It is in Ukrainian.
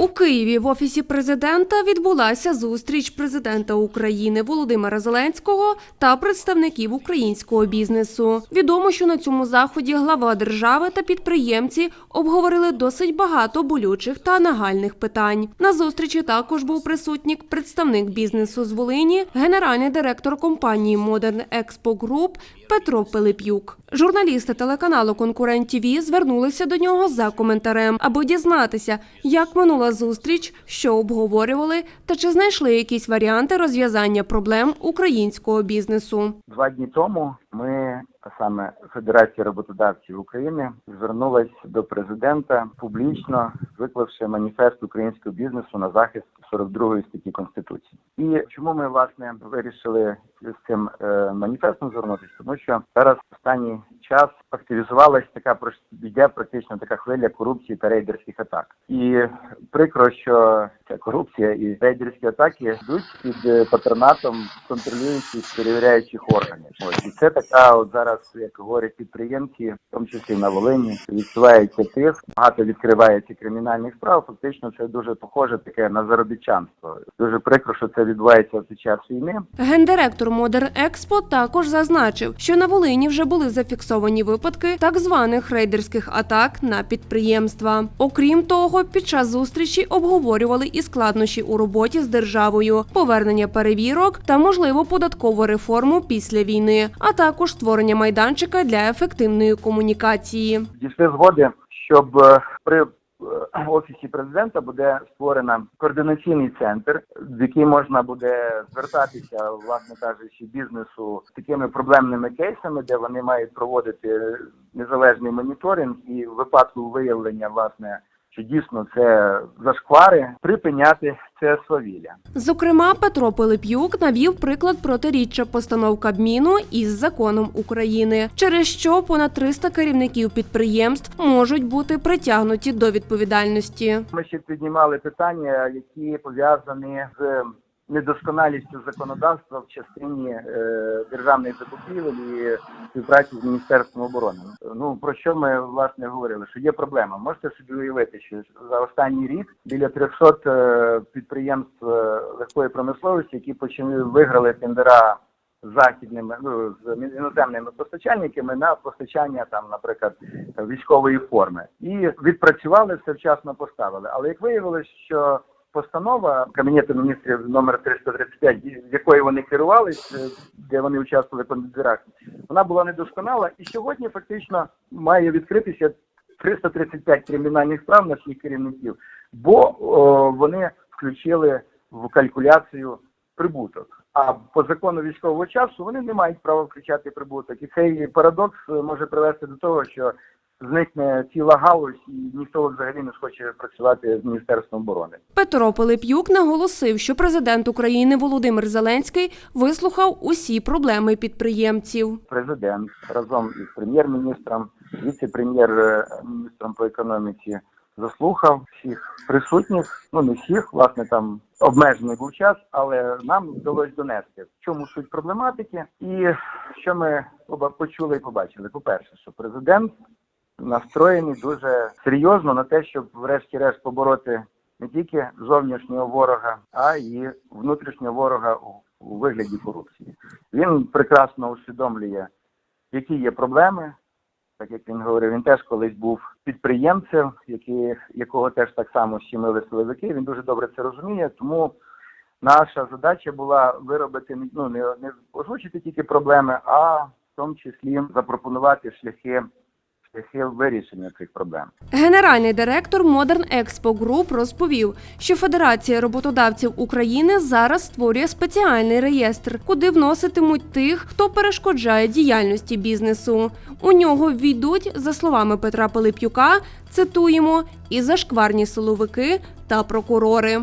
У Києві в офісі президента відбулася зустріч президента України Володимира Зеленського та представників українського бізнесу. Відомо, що на цьому заході глава держави та підприємці обговорили досить багато болючих та нагальних питань. На зустрічі також був присутній представник бізнесу з Волині, генеральний директор компанії Modern Expo Group Петро Пилип'юк. Журналісти телеканалу Конкурент ТВ звернулися до нього за коментарем, аби дізнатися, як минула зустріч, що обговорювали, та чи знайшли якісь варіанти розв'язання проблем українського бізнесу. Два дні тому ми, саме Федерація роботодавців України, звернулась до президента публічно, виклавши маніфест українського бізнесу на захист 42 статті Конституції. І чому ми власне вирішили з цим е, маніфестом звернутися? Тому що зараз останній час активізувалась така йде практично така хвиля корупції та рейдерських атак. І прикро, що ця корупція і рейдерські атаки йдуть під е, патронатом контролюючих перевіряючих органів. Ось і це така, от зараз, як говорять підприємці, в тому числі на Волині, відчувається тиск, багато відкривається кримінальних справ. Фактично, це дуже похоже таке на заробітчанство. Дуже прикро, що це відбувається під час війни. Гендиректор Modern Expo також зазначив, що на Волині вже були зафіксовані випадки так званих рейдерських атак на підприємства. Окрім того, під час зустрічі обговорювали і складнощі у роботі з державою, повернення перевірок та можливо податкову реформу після війни, а також створення майданчика для ефективної комунікації. дійшли згоди, щоб е, при е, офісі президента буде створено координаційний центр, в який можна буде звертатися, власне кажучи, бізнесу з такими проблемними кейсами, де вони мають проводити незалежний моніторинг і в випадку виявлення власне. Що дійсно це зашквари припиняти це свавілля. Зокрема, Петро Пилип'юк навів приклад протиріччя постанов Кабміну із законом України, через що понад 300 керівників підприємств можуть бути притягнуті до відповідальності. Ми ще піднімали питання, які пов'язані з недосконалістю законодавства в частині е, державних закупівель і співпраці з міністерством оборони. Ну про що ми власне говорили? Що є проблема? Можете собі уявити, що за останній рік біля 300 е, підприємств е, легкої промисловості, які почали виграли тендера західними ну з іноземними постачальниками на постачання там, наприклад, військової форми, і відпрацювали все вчасно поставили. Але як виявилось, що постанова Кабінету міністрів номер 335, з якої вони керувались, е, де вони участвували в тендерах, вона була недосконала, і сьогодні фактично має відкритися 335 кримінальних справ на всіх керівників, бо о, вони включили в калькуляцію прибуток. А по закону військового часу вони не мають права включати прибуток. І цей парадокс е, може привести до того, що зникне ціла галузь, і ніхто взагалі не схоче працювати з міністерством оборони. Петро Пилип'юк наголосив, що президент України Володимир Зеленський вислухав усі проблеми підприємців. Президент разом із прем'єр-міністром, віце-прем'єр-міністром по економіці заслухав всіх присутніх. Ну не всіх, власне, там обмежений був час, але нам вдалося донести, в чому суть проблематики, і що ми оба почули і побачили. По перше, що президент настроєний дуже серйозно на те, щоб врешті-решт побороти не тільки зовнішнього ворога, а й внутрішнього ворога у вигляді корупції. Він прекрасно усвідомлює, які є проблеми. Так як він говорив, він теж колись був підприємцем, який, якого теж так само щемили силовики. Він дуже добре це розуміє. Тому наша задача була виробити ну не, не озвучити тільки проблеми, а в тому числі запропонувати шляхи шляхи вирішення цих проблем. Генеральний директор Modern Expo Group розповів, що Федерація роботодавців України зараз створює спеціальний реєстр, куди вноситимуть тих, хто перешкоджає діяльності бізнесу. У нього ввійдуть, за словами Петра Пилип'юка, цитуємо, і зашкварні силовики та прокурори.